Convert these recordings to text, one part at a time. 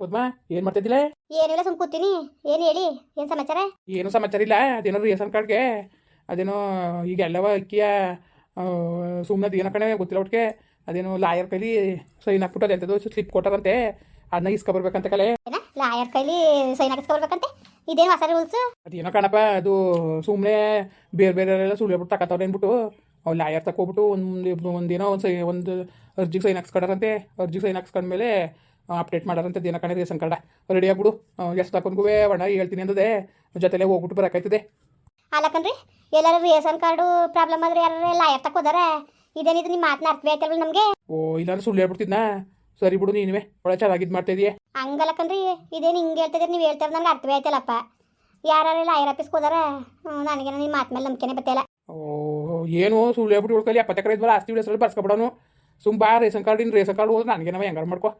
ಪದ್ಮ ಏನ್ ಮಾಡ್ತಿದ್ದಿಲ್ಲ ಏನಿಲ್ಲ ಸುಮ್ ಕೂತೀನಿ. ಏನು ಹೇಳಿ? ಏನು ಸಮಾಚಾರ? ಏನು ಸಮಾಚಾರ ಇಲ್ಲ. ಅದೇನೋ ರೇಷನ್ ಕಾರ್ಡ್ಗೆ ಅದೇನೋ ಈಗ ಎಲ್ಲವ ಅಕ್ಕಿಯ ಸುಮ್ಮನೆ ಏನೋ ಕಣೆ ಗೊತ್ತಿಲ್ಲ ಒಟ್ಟಿಗೆ ಅದೇನೋ ಲಾಯರ್ ಕೈಲಿ ಸೈನ್ ಹಾಕ್ಬಿಟ್ಟು ಅದೆಂಥದ್ದು ಸ್ಲಿಪ್ ಕೊಟ್ಟಾರಂತೆ ಅದನ್ನ ಇಸ್ಕೊಬರ್ಬೇಕಂತ ಕಲೆ. ಲಾಯರ್ ಕೈಲಿ ಸೈನ್ ಹಾಕಿಸ್ಕೊಬರ್ಬೇಕಂತೆ ಇದೇನು ಹೊಸ ರೂಲ್ಸ್? ಅದೇನೋ ಕಣಪ್ಪ ಅದು ಸುಮ್ಮನೆ ಬೇರೆ ಬೇರೆ ಎಲ್ಲ ಸುಳ್ಳು ಬಿಟ್ಟು ತಗೋತಾವ್ರೆ ಅಂದ್ಬಿಟ್ಟು ಅವ್ರು ಲಾಯರ್ ತಕೋಬಿಟ್ಟು ಒಂದು ಒಂದೇನೋ ಒಂದು ಸೈ ಒಂದು ಅರ್ಜಿಗೆ ಸೈನ್ ಹಾಕ್ಸ್ಕೊಡಾರಂತೆ. ಅರ್ಜಿಗೆ ಸೈನ್ ಹಾಕ್ಸ್ಕೊಂಡ್ಮೇಲೆ ಅಪ್ಡೇಟ್ ಮಾಡಾರಂತೆ ದಿನ ಕಣರಿ ರೇಷನ್ ಕಾರ್ಡ ರೆಡಿ ಆಗ್ಬಿಡು. ಎಷ್ಟು ಹಾಕೊಂಡ್ಗೂ ಒಣ ಹೇಳ್ತೀನಿ ಅಂದದೆ. ಜೊತೆಲೆ ಹೋಗ್ಬಿಟ್ಟು ಬರೋಕಾಯ್ತದೆ ಅಲ್ಲಕನ್ರಿ ಎಲ್ಲರೂ ರೇಷನ್ ಕಾರ್ಡು ಪ್ರಾಬ್ಲಮ್ ಆದ್ರೆ ಯಾರು ಲಾಯರ್ ತಕ್ಕೋದಾರೆ ಇದೇನಿದು ನಿಮ್ಮ ಮಾತನ್ನ ಅರ್ಥವೇ ಆಯ್ತಲ್ವ ನಮಗೆ? ಓ ಇಲ್ಲಾಂದ್ರೆ ಸುಳ್ಳು ಹೇಳ್ಬಿಡ್ತಿದ್ನಾ? ಸರಿ ಬಿಡು ನೀನುವೆ. ಒಳ್ಳೆ ಚೆನ್ನಾಗಿ ಇದು ಮಾಡ್ತಾ ಇದೀಯ. ಹಂಗಲ್ಲಕನ್ರಿ ಇದೇನು ಹಿಂಗೆ ಹೇಳ್ತಿದ್ರೆ ನೀವು ಹೇಳ್ತಾರೆ ನನಗೆ ಅರ್ಥವೇ ಆಯ್ತಲ್ಲಪ್ಪ. ಯಾರು ಲಾಯರ್ ಆಫೀಸ್ಗೆ ಹೋದಾರ? ನನಗೆ ನಿಮ್ಮ ಮಾತ ಮೇಲೆ ನಂಬಿಕೆನೇ ಬತ್ತಿಲ್ಲ ಓ ಏನು ಸುಳ್ಳು ಹೇಳ್ಬಿಟ್ಟು ಉಳ್ಕೊಳ್ಳಿ. ಅಪ್ಪ ಎಕರೆ ಇದ್ವಲ್ಲ ಆಸ್ತಿ ಹೆಸರಲ್ಲಿ ಬರ್ಸ್ಕೊಬಿಡೋನು. ಸುಮ್ ಬಾ ರೇಷನ್ ಕಾರ್ಡ್ ಇನ್ನು ರೇಷನ್ ಕಾರ್ಡ್ ಹೋದ್ರೆ ನನಗೆ ನಾವು ಹೆಂಗಾರು ಮಾಡ್ಕೊ.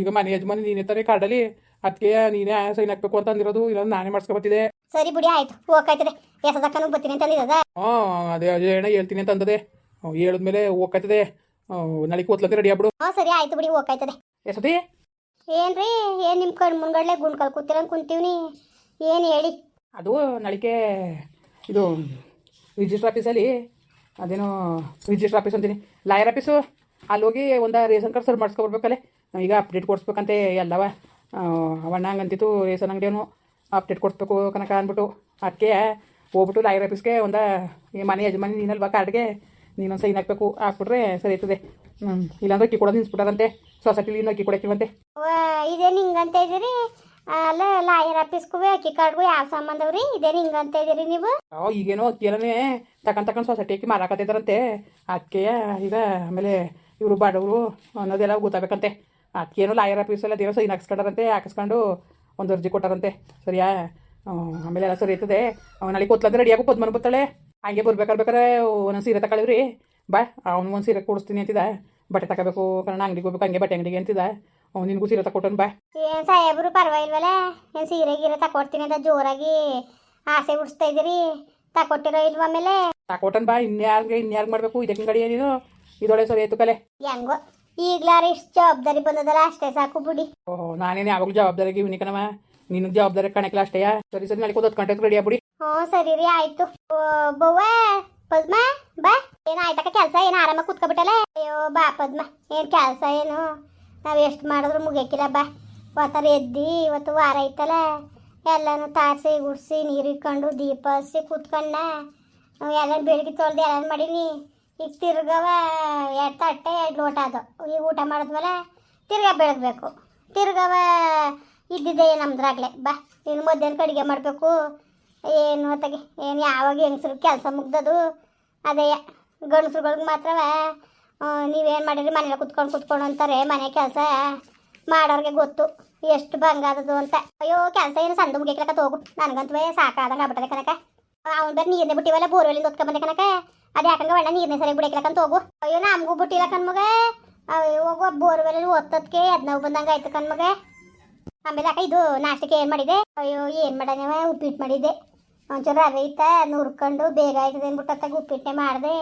ಈಗ ಮನೆ ಯಜಮಾನಿ ನೀನೇ ತಾನೇ ಕಾಡಲಿ ಅದಕ್ಕೆ ನೀನೇ ಸೈನ್ ಹಾಕ್ಬೇಕು ಅಂತ ಅಂದಿರೋದು ಇಲ್ಲ ನಾನೇ ಮಾಡ್ಸ್ಕೊಬತ್ತಿದೆ ಸರಿ ಬಿಡಿ ಆಯ್ತು. ಹೋಗ್ಕಾಯ್ತದೆ ಎಸದಕ್ಕನು ಬರ್ತೀನಿ ಅಂತ ಅಂದಿರೋದ ಹ್ಞೂ ಅದೇ ಅದೇ ಅಣ್ಣ ಹೇಳ್ತೀನಿ ಅಂತ ಅಂದದೆ. ಹೇಳದ್ಮೇಲೆ ಹೋಗ್ತದೆ ನಾಳೆಗೆ ಕೂತ್ಲಂತೆ ರೆಡಿ ಆಗ್ಬಿಡು. ಹಾ ಸರಿ ಆಯ್ತು ಬಿಡಿ ಹೋಗ್ಕಾಯ್ತದೆ ಎಸತಿ ಏನ್ರಿ ಏನು ನಿಮ್ಮ ಕಣ್ ಮುಂಗಡ್ಲೆ ಗುಂಡ್ಕಲ್ ಕೂತಿರಂಗ್ ಕುಂತೀವ್ನಿ? ಏನು ಹೇಳಿ? ಅದು ನಳಿಕೆ ಇದು ರಿಜಿಸ್ಟರ್ ಆಫೀಸಲ್ಲಿ ಅದೇನೋ ರಿಜಿಸ್ಟರ್ ಆಫೀಸ್ ಅಂತೀನಿ. ಲಾಯರ್ ಆಫೀಸು ಅಲ್ಲಿ ಹೋಗಿ ಒಂದು ರೇಷನ್ ಕಾರ್ಡ್ ಸರ್ ಮಾಡಿಸ್ಕೊಬರ್ಬೇಕಲ್ಲೇ ಈಗ ಅಪ್ಡೇಟ್ ಕೊಡಿಸ್ಬೇಕಂತೆ ಎಲ್ಲವ. ಅವಣ್ಣ ಹಂಗಂತಿತ್ತು ರೇಷನ್ ಅಂಗಡಿಯವನು ಅಪ್ಡೇಟ್ ಕೊಡಿಸ್ಬೇಕು ಕನಕ ಅಂದ್ಬಿಟ್ಟು. ಅದಕ್ಕೆ ಹೋಗ್ಬಿಟ್ಟು ಲಾಯರ್ ಆಫೀಸ್ಗೆ ಒಂದು ಈ ಮನೆ ಯಜಮಾನಿ ನೀನಲ್ವಾ ಕಾರ್ಡ್ಗೆ ನೀನೊಂದು ಸೈನ್ ಹಾಕ್ಬೇಕು. ಹಾಕ್ಬಿಟ್ರೆ ಸರಿ ಇರ್ತದೆ. ಹ್ಞೂ ಇಲ್ಲಾಂದ್ರೆ ಅಕ್ಕಿ ಕೊಡೋದು ನಿನ್ಸ್ಬಿಟ್ಟಾರಂತೆ ಸೊಸೈಟಿಲಿ ಇನ್ನೂ ಅಕ್ಕಿ ಕೊಡಕ್ಕಿವಂತೆ ಇದೇನು ಹಿಂಗಂತ ಇದ್ದೀರಿ? ಅಲ್ಲ ಲಾಯರ್ ಆಫೀಸ್ಗೂ ಅಕ್ಕಿ ಕಾರ್ಡ್ಗೂ ಯಾವ ಸಂಬಂಧವ್ರಿ ಇದೇನು ಹಿಂಗಂತ ಇದ್ದೀರಿ ನೀವು? ಈಗೇನೋ ಅಕ್ಕಿಯಲ್ಲೇ ತಕೊಂಡ್ ತಕೊಂಡ್ ಸೊಸೈಟಿ ಅಕ್ಕಿ ಮಾರಾಕತ್ತಿದ್ದಾರಂತೆ ಅದಕ್ಕೆ ಈಗ ಆಮೇಲೆ ಇವರು ಬಾಡವರು ಅನ್ನೋದೆಲ್ಲ ಗೊತ್ತಾಗಬೇಕಂತೆ. ಅದಕ್ಕೇನೋ ಲಾಯರ್ ಎಲ್ಲ ಅದೇನೋ ಸೈನ್ ಹಾಕ್ಸ್ಕೊಂಡಾರಂತೆ ಹಾಕಿಸ್ಕೊಂಡು ಒಂದು ಅರ್ಜಿ ಕೊಟ್ಟಾರಂತೆ. ಸರಿಯಾ? ಆಮೇಲೆ ಎಲ್ಲ ಸರಿ ಇರ್ತದೆ. ನಾಳೆ ಕೂತ್ಲಂದ್ರೆ ರೆಡಿಯಾಗು ಪದ್ಮನ ಬರ್ತಾಳೆ. ಹಂಗೆ ಬರ್ಬೇಕಾದ್ರೆ ಒಂದೊಂದು ಸೀರೆ ತಗೊಳ್ಳಿವ್ರಿ ಬಾ ಅವ್ನು ಒಂದು ಸೀರೆ ಕೊಡಿಸ್ತೀನಿ ಅಂತಿದ್ದ. ಬಟ್ಟೆ ತಗೋಬೇಕು ಕಾರಣ ಅಂಗಡಿಗೆ ಹೋಗ್ಬೇಕು ಹಂಗೆ ಬಟ್ಟೆ ಅಂಗಡಿಗೆ ಅಂತಿದ್ದ. ಅವ್ನು ನಿನಗೂ ಸೀರೆ ತಗೊಟ್ಟನು ಬಾ. ಏನು ಸಾಹೇಬ್ರು ಪರವಾಗಿಲ್ವಲ್ಲ ಏನು ಸೀರೆ ಗೀರೆ ತಕೊಡ್ತೀನಿ ಅಂತ ಜೋರಾಗಿ ಆಸೆ ಉಡಿಸ್ತಾ ಇದ್ದೀರಿ? ತಕೊಟ್ಟಿರೋ ಇಲ್ವ ಆಮೇಲೆ? ತಕೊಟ್ಟನ್ ಬಾ ಇನ್ಯಾರ್ಗೆ ಇನ್ಯಾರ್ಗೆ ಮಾಡಬೇಕು? ಇದಕ್ಕೆ ಗಡಿ ನೀನು ಇದೊಳೆ ಸರಿ ಆಯ್ತು ಕಲೆ. ಹೆಂಗೋ ಈಗ್ಲಾರ ಇಷ್ಟು ಜವಾಬ್ದಾರಿ ಬಂದದಲ್ಲ ಅಷ್ಟೇ ಸಾಕು ಬಿಡಿ. ಓಹೋ ನಾನೇನು ಯಾವಾಗ ಜವಾಬ್ದಾರಿ ಇವನಿ ಕಣವ ನಿನಗೆ ಜವಾಬ್ದಾರಿ ಕಣಕ್ಲ ಅಷ್ಟೇಯ ಸರಿ ಸರಿ ನಾಳೆ ಹತ್ತು ಗಂಟೆಗೆ ರೆಡಿ ಆಗ್ಬಿಡಿ. ಹ್ಞೂ ಸರಿ ರೀ ಆಯ್ತು. ಬವ್ವ ಪದ್ಮ ಬಾ. ಏನು ಆಯ್ತಕ್ಕ ಕೆಲಸ? ಏನು ಆರಾಮಾಗಿ ಕೂತ್ಕೊಬಿಟ್ಟಲ್ಲ ಅಯ್ಯೋ ಬಾ ಪದ್ಮ. ಏನು ಕೆಲಸ ಏನು? ನಾವು ಎಷ್ಟು ಮಾಡಿದ್ರು ಮುಗಿಯಕ್ಕಿಲ್ಲ ಬಾ. ಒತ್ತರ ಎದ್ದಿ ಇವತ್ತು ವಾರ ಐತಲ್ಲ. ಎಲ್ಲನೂ ತಾರಿಸಿ ಗುಡಿಸಿ ನೀರು ಇಟ್ಕೊಂಡು ದೀಪ ಹಚ್ಚಿ ಕೂತ್ಕೊಂಡ. ಎಲ್ಲ ಬೆಳಗ್ಗೆ ತೊಳೆದು ಎಲ್ಲ ಮಾಡೀನಿ. ಈಗ ತಿರ್ಗವ ಎರಡು ತಟ್ಟೆ, ಎರಡು ಲೋಟ ಅದು. ಈಗ ಊಟ ಮಾಡಿದ್ಮೇಲೆ ತಿರ್ಗಾ ಬೆಳಗ್ಬೇಕು. ತಿರ್ಗವ ಇದ್ದಿದ್ದೆ ನಮ್ಮದ್ರಾಗಲೇ ಬಾ, ಇನ್ನು ಮಧ್ಯಾಹ್ನಕ್ಕೆ ಅಡುಗೆ ಮಾಡಬೇಕು. ಏನು ಹೊತ್ತಾಗೆ ಏನು ಯಾವಾಗ ಹೆಂಗಸ್ರು ಕೆಲಸ ಮುಗ್ದದು, ಅದೇ ಗಂಡಸ್ರುಗಳ್ಗೆ ಮಾತ್ರವ ನೀವೇನು ಮಾಡಿರಿ ಮನೇಲಿ ಕುತ್ಕೊಂಡು ಕುತ್ಕೊಂಡು ಅಂತಾರೆ. ಮನೆ ಕೆಲಸ ಮಾಡೋರಿಗೆ ಗೊತ್ತು. ಎಷ್ಟು ಬಂಗಾದದು ಅಂತ. ಅಯ್ಯೋ, ಕೆಲಸ ಏನು ಸಣ್ಣ ಮುಗಿಯಕ್ಕೆ ಹೋಗು ನನಗಂತೂ ಸಾಕಾದಂಗೆ ಆಗ್ಬಿಟ್ಟದೆ ಕನಕ ಅವ್ನು ಬೇರೆ ನೀರನ್ನೇ ಬಿಟ್ಟಿವಲ್ಲ ಬೋರ್ವೆಲಿಂದ ಹೊತ್ಕೊಂಬಂದೆ ಕನಕ ಅದು ಯಾಕಂಗ ಒಳ್ಳೆ ನೀರಿನ ಸರಿ ಬಿಡಕ್ಲಕ್ಕಂತ ಹೋಗು. ಅಯ್ಯೋ, ನಮಗೂ ಬಿಟ್ಟಿಲ್ಲ ಕಣ್ಮಗ ಹೋಗುವ ಬೋರ್ವೆಲಲ್ಲಿ ಓದ್ತದ್ಕೆ ಅದ್ನವು ಬಂದಂಗೆ ಆಯ್ತು ಕಣ್ಮಗ ಆಮೇಲೆ ಅಕ್ಕ, ಇದು ನಾಷ್ಟಕ್ಕೆ ಏನು ಮಾಡಿದೆ? ಅಯ್ಯೋ, ಏನು ಮಾಡವ ಉಪ್ಪಿಟ್ಟು ಮಾಡಿದ್ದೆ. ಒಂಚೂರು ರವೆ ಇತ್ತ, ನುರ್ಕೊಂಡು ಬೇಗ ಆಯ್ತದೆ ಅಂದ್ಬಿಟ್ಟು ಉಪ್ಪಿಟ್ಟೆ ಮಾಡಿದೆ.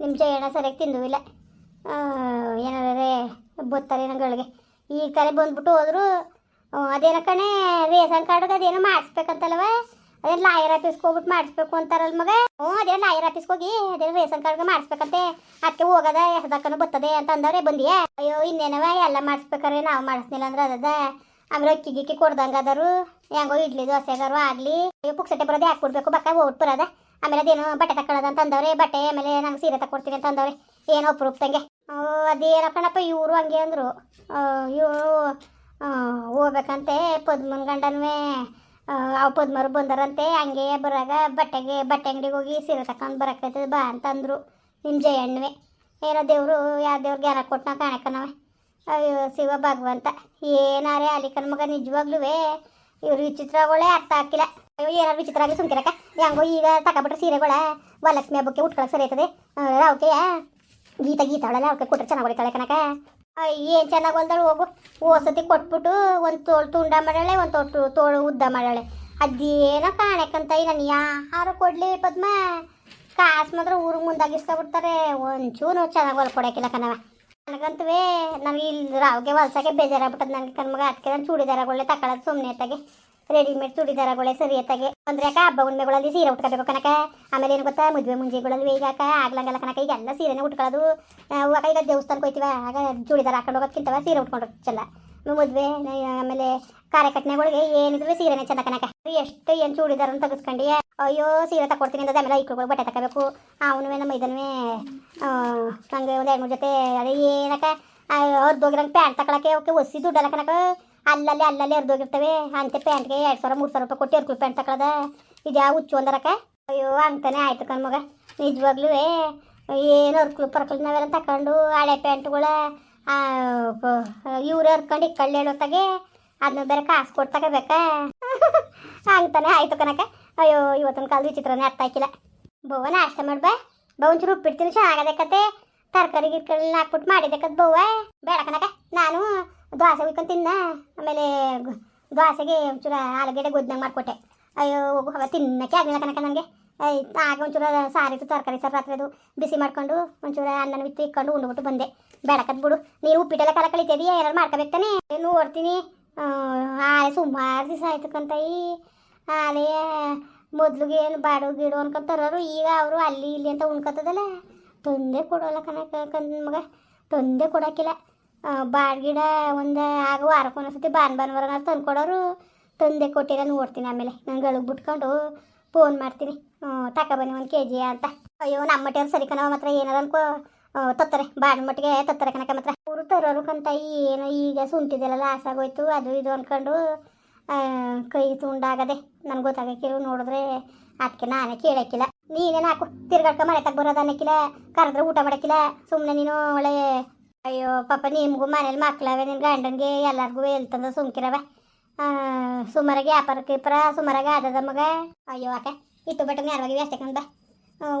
ನಿಮ್ಮ ಜಯಣ್ಣ ಸರಿಯಾಗಿ ತಿಂದು ಇಲ್ಲ ಏನಾದ್ರೆ ಬತ್ತಾರೆ ನಂಗಳಿಗೆ ಈ ಕಡೆ ಬಂದ್ಬಿಟ್ಟು ಹೋದ್ರು. ಅದೇನೋ ಕಣೆ, ರೇಷನ್ ಕಾರ್ಡ್ಗೆ ಅದೇನೋ ಮಾಡಿಸ್ಬೇಕಂತಲ್ವ? ಅದೇನು ಲಾಯರ್ ಆಫೀಸ್ಗೆ ಹೋಗ್ಬಿಟ್ಟು ಮಾಡಿಸ್ಬೇಕು ಅಂತಾರಲ್ಲ ಮಗ? ಹ್ಞೂ ಅದೇ ಲಾಯರ್ ಆಫೀಸ್ಗೆ ಹೋಗಿ ಅದೇ ರೇಷನ್ ಕಾರ್ಡ್ಗೆ ಮಾಡಿಸ್ಬೇಕಂತೆ? ಅದಕ್ಕೆ ಹೋಗದ ಹೆಸದಕ್ಕನು ಬರ್ತದೆ ಅಂತ ಅಂದವ್ರೆ, ಬಂದಿಯೇ? ಅಯ್ಯೋ, ಇನ್ನೇನವ, ಎಲ್ಲ ಮಾಡಿಸ್ಬೇಕಾರೆ ನಾವು ಮಾಡಿಸ್ನಿಲ್ಲ ಅಂದ್ರೆ ಅದದ ಆಮೇಲೆ ಅಕ್ಕಿ ಗಿಕ್ಕಿ ಕೊಡ್ದಂಗೆ ಅದಾರು ಹೆಂಗೋ ಇಡ್ಲಿ ದೋಸೆಗಾರು ಆಗಲಿ. ಅಯ್ಯೋ ಪುಕ್ಸಟ್ಟೆ ಬರೋದು ಯಾಕೆ ಕೊಡ್ಬೇಕು ಬಕ್ಕ ಹೋಗ್ಬಿಟ್ಟು ಬರೋದ. ಆಮೇಲೆ ಅದೇನು ಬಟ್ಟೆ ತಕ್ಕೊಳ್ಳೋದು ಅಂತ ಅಂದವ್ರೆ, ಬಟ್ಟೆ ಆಮೇಲೆ ನಂಗೆ ಸೀರೆ ತಕೊಡ್ತೀನಿ ಅಂತ ಅಂದವ್ರೆ. ಏನೋ ಅಪರೂಪದಂಗೆ. ಅದೇನೋ ಕಣಪ್ಪ, ಇವರು ಹಂಗೆ ಅಂದರು. ಇವರು ಹೋಗ್ಬೇಕಂತೆ ಪದ್ಮನ ಗಂಡನೂ ಅವು ಪದ್ಮರು ಬಂದರಂತೆ, ಹಂಗೆ ಬರಾಗ ಬಟ್ಟೆಗೆ, ಬಟ್ಟೆ ಅಂಗಡಿಗೆ ಹೋಗಿ ಸೀರೆ ತಕೊಂಡು ಬರಕೈತದ, ಬಾ ಅಂತಂದರು ನಿಮ್ಮ ಎಣ್ಣೆ ಏನೋ ದೇವರು ಯಾವ ದೇವ್ರಿಗೆ ಯಾರ ಕೊಟ್ಟನ ಕಾಣಕನವೆ. ಅಯ್ಯೋ, ಶಿವ ಭಗವಂತ, ಏನಾರೇ ಅಲ್ಲಿ ಮಗ ನಿಜವಾಗ್ಲೂ ಇವ್ರು ವಿಚಿತ್ರಗಳೇ ಅರ್ಥ ಹಾಕಿಲ್ಲ ಅಯ್ಯೋ, ಏನಾರು ವಿಚಿತ್ರ ಆಗಿ ಸುಮ್ಕಿರಕ್ಕ. ಹೆಂಗೋ ಈಗ ತಗೊಬಿಟ್ರೆ ಸೀರೆಗಳ, ವರಲಕ್ಷ್ಮಿ ಹಬ್ಬಕ್ಕೆ ಉಟ್ಕೊಳಕ್ಕೆ ಸರಿ ಆಯ್ತದೆ. ಅವಕ್ಕೆ ಗೀತ ಗೀತ ಅವಳೆಲ್ಲ ಅವಕ್ಕೆ ಕೊಟ್ಟರೆ ಚೆನ್ನಾಗಿ ಹೊಡಿತಾಳೆ ಕನಕ ಏನು ಚೆನ್ನಾಗಿ ಹೊಲ್ದಾಳು ಹೋಗು. ಓಸತಿ ಕೊಟ್ಬಿಟ್ಟು ಒಂದು ತೋಳು ತುಂಡ ಮಾಡಾಳೆ ಒಂದು ತೊಟ್ಟು ತೋಳು ಉದ್ದ ಮಾಡಾಳೆ ಅದೇನೋ ಕಾಣಕ್ಕಂತ ನಾನು ಯಾರು ಕೊಡ್ಲಿ ಪದ್ಮ? ಕಾಸು ಮಾತ್ರ ಊರಿಗೆ ಮುಂದಾಗಿಸ್ಕೊಬಿಡ್ತಾರೆ. ಒಂಚೂರು ಚೆನ್ನಾಗಿ ಹೊಲ್ಕೊಡಕ್ಕಿಲ್ಲ ಕಣವ ನನಗಂತವೇ ನನಗೆ ಇಲ್ಲಿ ರಾವ್ಗೆ ಹೊಲ್ಸಕ್ಕೆ ಬೇಜಾರಾಗ್ಬಿಟ್ಟದ ನನಗೆ ಕಣ್ಮಗ ಅದಕ್ಕೆ ನಾನು ಚೂಡಿದಾರಗಳೇ ತಗೊಳ್ಳೋದು ಸುಮ್ಮನೆ ತಗೆ ರೆಡಿಮೇಡ್ ಚೂಡಿದಾರಗಳೇ ಸರಿ ಎತ್ತಾಗೆ ಅಂದ್ರೆ ಯಾಕೆ ಹಬ್ಬ ಹುಣ್ಮೆಗಳಲ್ಲಿ ಸೀರೆ ಉಟ್ಕೋಬೇಕು ಕನಕ ಆಮೇಲೆ ಏನು ಗೊತ್ತಾ? ಮದುವೆ ಮುಂಜೆಗಳಲ್ಲಿ ಈಗ ಆಗ್ಲಂಗಲ್ಲ ಕನಕ ಈಗ ಎಲ್ಲ ಸೀರೆನೇ ಉಟ್ಕೊಳ್ಳೋದು. ನಾವು ಈಗ ದೇವಸ್ಥಾನಕ್ಕೆ ಹೋಯ್ತೀವ. ಆಗ ಚೂಡಿದಾರ ಹಾಕೊಂಡು ಹೋಗೋದ್ಕಿಂತವ ಸೀರೆ ಉಟ್ಕೊಂಡು ಚಂದ. ಮದುವೆ ಆಮೇಲೆ ಕಾರ್ಯಕಟ್ನೆಗಳಿಗೆ ಏನಿದ್ರು ಸೀರೆನೇ ಚಂದ ಕನಕ ಎಷ್ಟು ಏನು ಚೂಡಿದಾರ ತೆಗೆಸ್ಕೊಂಡು. ಅಯ್ಯೋ, ಸೀರೆ ತಕೊಡ್ತೀನಿ ಅಂತ ಆಮೇಲೆ ಐಕ್ಳುಗಳು ಬಟ್ಟೆ ತಗೋಬೇಕು ಅವನು ನಮ್ಮ ಇದನ್ನೇ ನಂಗೆ ಒಂದು ಎರಡು ಜೊತೆ ಅದೇ ಏನಕ್ಕ ಅರ್ಧೋಗಿರಂಗೆ ಪ್ಯಾಂಟ್ ತಗೊಳಕ್ಕೆ ಅವಕ್ಕೆ ಒಸಿ ದುಡ್ಡಲ್ಲ ಕನಕ ಅಲ್ಲಲ್ಲಿ ಅಲ್ಲಲ್ಲಿ ಅರ್ಧೋಗಿರ್ತವೆ ಅಂತೆ ಪ್ಯಾಂಟ್ಗೆ ಎರಡು ಸಾವಿರ, ಮೂರು ಸಾವಿರ ರೂಪಾಯಿ ಕೊಟ್ಟು ಎರಡು ಪ್ಯಾಂಟ್ ತಗೊಳದ ಇದ್ಯಾ ಹುಚ್ಚು ಅಂದರಕ್ಕ. ಅಯ್ಯೋ, ಅಂತಾನೆ ಆಯ್ತು ಕಣ್ಮಗ ನಿಜವಾಗ್ಲೂ ಏನು ಅರ್ಕುಲು ಪರ್ಕಲು ನಾವೆಲ್ಲ ತಕೊಂಡು ಹಳೆ ಪ್ಯಾಂಟ್ಗಳ ಇವ್ರು ಹರ್ಕೊಂಡು ಕಳ್ಳ ಹೇಳೋತ್ತಾಗೆ ಅದನ್ನ ಬೇರೆ ಕಾಸು ಕೊಟ್ಟು ತಗೋಬೇಕಾ. ಹಂಗ್ತಾನೆ ಆಯ್ತು ಕನಕ ಅಯ್ಯೋ, ಇವತ್ತಿನ ಕಾಲದ ವಿಚಿತ್ರನೇ ಅರ್ಥ ಆಯ್ಕಿಲ್ಲ. ಬವ್ವ ನಾಷ್ಟ ಮಾಡ್ಬಾ ಬಾ. ಒಂಚೂರು ಉಪ್ಪಿಡ್ತೀನಿ ಚೆನ್ನಾಗದೆ ಕತೆ. ತರಕಾರಿ ಗಿರ್ಕರಿ ಹಾಕ್ಬಿಟ್ಟು ಮಾಡಿದೆ ಕತ್ ಬವ್ವ ಬೇಡ ಕನಕ ನಾನು ದ್ವಾಸೆ ಉಯ್ಕೊಂಡು ತಿನ್ನ. ಆಮೇಲೆ ದ್ವಾಸೆಗೆ ಒಂಚೂರು ಆಲೂಗಡ್ಡೆ ಗೊಜ್ಜಂಗೆ ಮಾಡಿಕೊಟ್ಟೆ. ಅಯ್ಯೋ ಹೋಗು ತಿನ್ನಕ್ಕೆ ಆಗಲಿಲ್ಲ ಕನಕ ನನಗೆ ಆಗ ಒಂಚೂರು ಸಾರಿತ್ತು ತರಕಾರಿ ಸಾರು ರಾತ್ರಿ ಅದು ಬಿಸಿ ಮಾಡ್ಕೊಂಡು ಒಂಚೂರು ಅನ್ನನ ಬಿತ್ತು ಇಕ್ಕೊಂಡು ಉಂಡ್ಬಿಟ್ಟು ಬಂದೆ. ಬೇಡಕತ್ ಬಿಡು. ನೀನು ಉಪ್ಪಿಟ್ಟೆಲ್ಲ ಕಾಲ ಕಳಿತಿದೀಯ ಏನಾರು ಮಾಡ್ಕೋಬೇಕು ತಾನೆ? ನೋಡ್ತೀನಿ ಆಲೆ ಸುಮಾರು ದಿವಸ ಆಯ್ತು ಕಂತಾಯಿ ಆಲೆ ಮೊದ್ಲಿಗೆ ಏನು ಬಾಡು ಗೀಡು ಅನ್ಕೊಂತಾರು ಈಗ ಅವರು ಅಲ್ಲಿ ಇಲ್ಲಿ ಅಂತ ಉಣ್ಕೊತದಲ್ಲ. ತಂದೆ ಕೊಡೋಲ್ಲ ಕನಕ ಕಂದ ಮಗ. ತಂದೆ ಕೊಡೋಕ್ಕಿಲ್ಲ. ಬಾಡ್ಗಿಡ ಒಂದು ಆಗ ಸತಿ ಬಾನ್ ಭಾನುವಾರ ತಂದು ಕೊಡೋರು ತಂದೆ ಕೊಟ್ಟಿರ ನೋಡ್ತೀನಿ ಆಮೇಲೆ. ನಾನು ಅಳಗ್ ಬಿಟ್ಕೊಂಡು ಫೋನ್ ಮಾಡ್ತೀನಿ. ತಗೊಬನ್ನಿ ಒಂದು ಕೆ ಜಿ ಅಂತ. ಅಯ್ಯೋ ನಮ್ಮ ಮಟ್ಟಿಯವ್ರು ಸರಿ ಕಣವ ಮಾತ್ರ ಏನಾರ ಅನ್ಕೋ. ತತ್ತರೆ ಬಾಡ್ ಮಟ್ಟಿಗೆ ತತ್ತರೆ ಕನಕ ಮಾತ್ರ. ಅವರು ತರೋರು ಕಂತ ಏನು ಈಗ ಸುಂಟಿದೆಲ್ಲ ಲಾಸ್ ಆಗೋಯ್ತು ಅದು ಇದು ಅನ್ಕೊಂಡು ಆ, ಕೈ ತುಂಡಾಗದೆ. ನನ್ಗೆ ಗೊತ್ತಾಗಕ್ಕಿಲ್ಲ ನೋಡಿದ್ರೆ ಅದಕ್ಕೆ ನಾನೇ ಕೇಳಕ್ಕಿಲ್ಲ. ನೀನೇನು ಹಾಕು ತಿರ್ಗಾಡ್ಕ ಮನೆ ತಗ ಬರೋದು ಅನ್ನಕ್ಕಿಲ್ಲ ಕರೆದ್ರೆ ಊಟ ಮಾಡಕ್ಕಿಲ್ಲ. ಸುಮ್ಮನೆ ನೀನು ಒಳ್ಳೆ ಅಯ್ಯೋ ಪಾಪ ನಿಮಗೂ ಮನೇಲಿ ಮಕ್ಳವೆ ನಿನ್ನ ಗಂಡನಿಗೆ ಎಲ್ಲರಿಗೂ ಎಲ್ತಂದ ಸುಮ್ಕಿರವೆ. ಸುಮಾರಾಗಿ ವ್ಯಾಪಾರಕ್ಕೆ ಇಪ್ಪರ ಸುಮಾರಾಗಿ ಆದದ ಮಗ. ಅಯ್ಯೋ ಅಕ್ಕ ಇಟ್ಟು ಬಟ್ಟೆ ಯಾರವಾಗಿ ಅಷ್ಟೇ ಕಂದ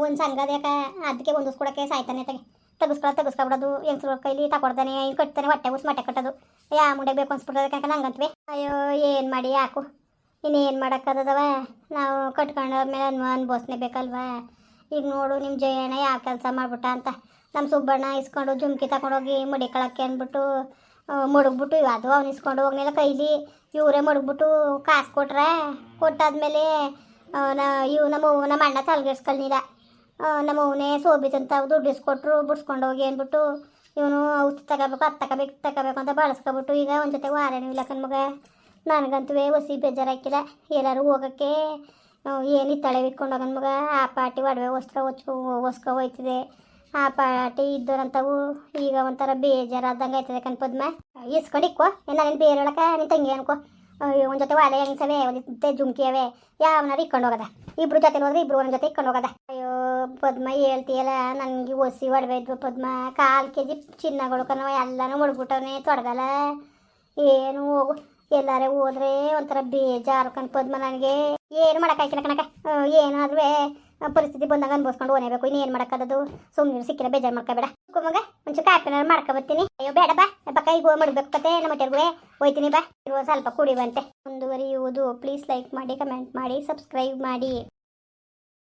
ಒಂದು ಸಂಘ ಯಾಕ ಅದಕ್ಕೆ ಹೊಂದಿಸ್ಕೊಡಕ್ಕೆ ಸಾಯ್ತಾನೆ ತಗೆ ತೆಗಿಸ್ಕೊಳ ತೆಗಿಸ್ಕೊಬಿಡೋದು ಹೆಂಗ್ಸ್ರ ಕೈಲಿ ತಗೊಡ್ತಾನೆ ಹಿಂಗೆ ಕಟ್ತಾನೆ, ಹೊಟ್ಟೆ ಉಸ್ ಮಟ್ಟೆ ಕಟ್ಟೋದು. ಯಾ ಮುಂಡೆ ಬೇಕು ಅನ್ಸ್ಬಿಟ್ಟದ ಕನಕ ನಂಗಂತ್ವೆ? ಅಯ್ಯೋ, ಏನು ಮಾಡಿ ಯಾಕು? ಇನ್ನೇನು ಮಾಡೋಕ್ಕದವ ನಾವು ಕಟ್ಕೊಂಡಾದ್ಮೇಲೆ ಅನ್ವ ಅನ್ಭವಿಸ್ಲೇಬೇಕಲ್ವಾ ಈಗ ನೋಡು ನಿಮ್ಮ ಜಯಣ್ಣ ಯಾವ ಕೆಲಸ ಮಾಡ್ಬಿಟ್ಟ ಅಂತ. ನಮ್ಮ ಸುಬ್ಬಣ್ಣ ಇಸ್ಕೊಂಡು ಜುಮ್ಕಿ ತಗೊಂಡೋಗಿ ಮಡಿಕೊಳಕ್ಕೆ ಅಂದ್ಬಿಟ್ಟು ಮಡಗ್ಬಿಟ್ಟು ಅದು ಅವ್ನು ಇಸ್ಕೊಂಡು ಹೋಗ್ಮೇಲೆ ಕೈಲಿ. ಇವರೇ ಮಡಗ್ಬಿಟ್ಟು ಕಾಸು ಕೊಟ್ರೆ, ಕೊಟ್ಟಾದ್ಮೇಲೆ ಇವು ನಮ್ಮ ನಮ್ಮ ಅಣ್ಣ ತಲೆಗೆಡ್ಸ್ಕೊಳ್ನಿಲ್ಲ ನಮ್ಮ ಅವನೇ ಸೋಬಿತಂತ ದುಡ್ಡು ಇಸ್ಕೊಟ್ರು ಬಿಡ್ಸ್ಕೊಂಡು ಹೋಗಿ ಅಂದ್ಬಿಟ್ಟು ಇವನು ಔಷಧಿ ತಗೋಬೇಕು, ಅದು ತಗೋಬೇಕು ತಗೋಬೇಕು ಅಂತ ಬಳಸ್ಕೊಬಿಟ್ಟು ಈಗ ಒಂದು ಜೊತೆ ವಾರನೂ ಇಲ್ಲ ಕಣ್ಮಗ ನನಗಂತೂ ಹೊಸಿ ಬೇಜಾರಾಕಿಲ್ಲ ಎಲ್ಲರೂ ಹೋಗೋಕ್ಕೆ ಏನು ತಳೆ ಇಟ್ಕೊಂಡು ಹೋಗನ್ ಮಗ. ಆ ಪಾಟಿ ಒಡವೆ ವಸ್ತ್ರ ಹೊಚ್ಕೊ, ಹೊಸ್ಕೊ ಹೋಯ್ತಿದೆ. ಆ ಪಾಟಿ ಇದ್ದೋರಂತವು ಈಗ ಒಂಥರ ಬೇಜಾರಾದಂಗೆ ಆಯ್ತದೆ ಕಣ್ಪದ್ಮ ಇಸ್ಕೊಂಡು ಇಕ್ಕೋ ಏನಾರೇನು ಬೇರೆ ಹೇಳಕ ನಿನ್ನ ತಂಗಿ ಅನ್ಕೋ. ಒಂದು ಜೊತೆ ಒಲೆ ಹೆಂಗ್ಸವೆ ಒಂದಿತ್ತೆ ಜುಮ್ಕಿ ಅವೆ. ಯಾವನಾರು ಇಕ್ಕೊಂಡು ಹೋಗದ. ಇಬ್ರು ಜೊತೆ ಹೋದ್ರೆ ಇಬ್ರು ಒಂದ್ ಜೊತೆ ಇಕ್ಕೊಂಡು ಹೋಗದ. ಅಯ್ಯೋ, ಪದ್ಮ ಹೇಳ್ತೀಯಲ್ಲ, ನನಗೆ ಒಸಿ ಇದ್ವು ಪದ್ಮ. ಕಾಲು ಕೆ ಜಿ ಚಿನ್ನಗಳು ಕಣವ ಎಲ್ಲನೂ ಮುಡ್ಬಿಟ್ಟವನೇ ತೊಡಗಲ್ಲ. ಏನು ಹೋಗು. ಎಲ್ಲಾರೇ ಹೋದ್ರೆ ಒಂಥರ ಬೇಜಾರು ಕಣ್ ಪದ್ಮ ನನಗೆ. ಏನು ಮಾಡೋಕ್ಕಾಗಿಲ್ಲ ಕಣಕ ಏನಾದ್ರೂ ಪರಿಸ್ಥಿತಿ ಬಂದಾಗ ಅನ್ಭವಿಸ್ಕೊಂಡು ಓನೇಬೇಕು. ಇನ್ನೇನ್ ಮಾಡೋಕ್ಕದದು ಸುಮ್ಮನೆ ಸಿಕ್ಕಿಲ್ಲ ಬೇಜಾರು ಮಾಡ್ಕೋಬೇಡ ಮಗ ಒಂಚೂರು ಕಾಪಿನ ಮಾಡ್ಕೊಬರ್ತೀನಿ ಅಯ್ಯೋ, ಬೇಡ ಬಾ. ಬಕ್ಕ ಈಗ ಮಡ್ಬೇಕು ಕತೆ, ನಮ್ಮ ಮಟ್ಟಿರ್ಗುವೆ ಹೋಯ್ತೀನಿ ಬಾ. ಇರುವ ಸ್ವಲ್ಪ ಕುಡಿವಂತೆ ಮುಂದುವರಿಯುವುದು. ಪ್ಲೀಸ್ ಲೈಕ್ ಮಾಡಿ ಕಮೆಂಟ್ ಮಾಡಿ ಸಬ್ಸ್ಕ್ರೈಬ್ ಮಾಡಿ.